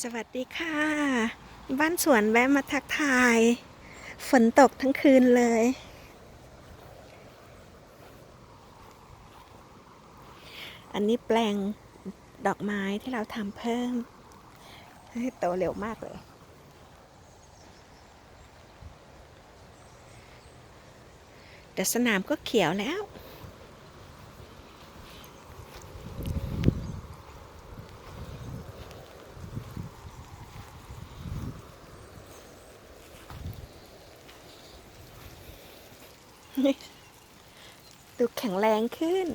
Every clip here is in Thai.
สวัสดีค่ะ บ้านสวนแวะมาทักทาย ฝนตกทั้งคืนเลย อันนี้แปลงดอกไม้ที่เราทำเพิ่มโตเร็วมากเลยแต่สนามก็เขียวแล้ว ดูแข็งแรงขึ้น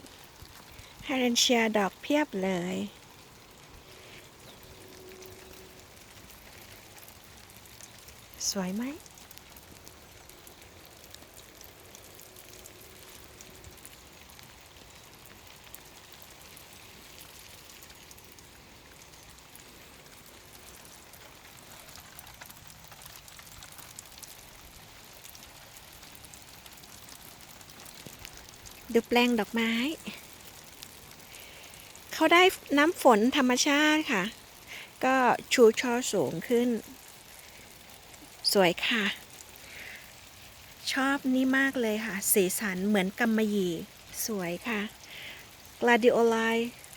ฮารันเชียดอกเพียบเลย สวยไหม ดูแปลงดอกไม้ เขาได้น้ำฝนธรรมชาติค่ะ ก็ชูช่อสูงขึ้น สวยค่ะ ชอบนี่มากเลยค่ะ สีสันเหมือนกำมะหยี่ สวยค่ะกลาดิโอไล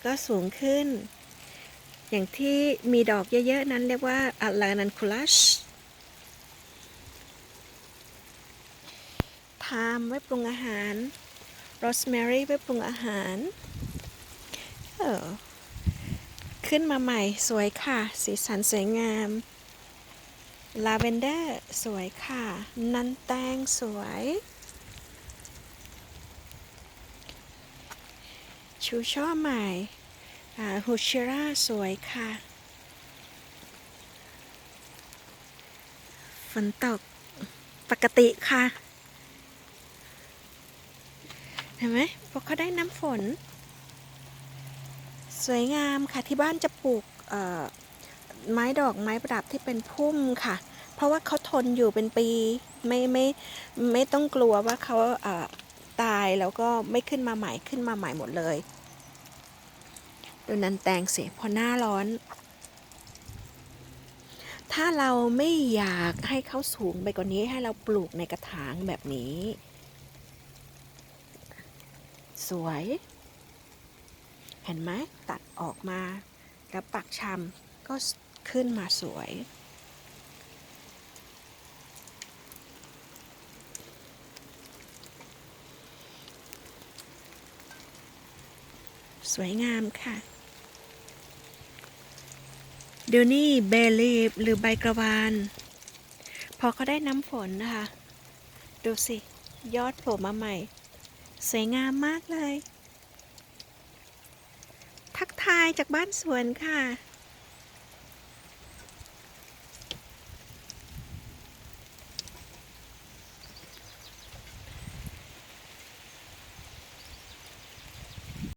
ก็สูงขึ้น อย่างที่มีดอกเยอะๆ นั้นเรียกว่าอัลลานันคูลัชทามไว้ปรุงอาหาร โรสแมรี่ไว้ปรุงอาหารเออขึ้นมาใหม่สวยค่ะ สีสันสวยงาม ลาเวนเดอร์สวยค่ะ นันแตงสวย ชูช่อใหม่ฮูชิราสวยค่ะ ฝนตกปกติค่ะ เห็นไหมเพราะเขาได้น้ำฝน สวยงามค่ะที่บ้านจะปลูกไม้ดอกไม้ประดับที่เป็นพุ่มค่ะ เพราะว่าเขาทนอยู่เป็นปีไม่ไม่ไม่ต้องกลัวว่าเขาเตายแล้วก็ไม่ขึ้นมาใหม่ขึ้นมาใหม่หมดเลยดูนันแตงสิพอหน้าร้อน ถ้าเราไม่อยากให้เขาสูงไปกว่านี้ให้เราปลูกในกระถางแบบนี้ สวย เห็นไหมตัดออกมา แล้วปักชำก็ขึ้นมาสวย สวยงามค่ะ เดี๋ยวนี้เบลีฟหรือใบกระวานพอเขาได้น้ำฝนนะคะ ดูสิ ยอดโผล่มาใหม่ สวยงามมากเลย ทักทายจากบ้านสวนค่ะ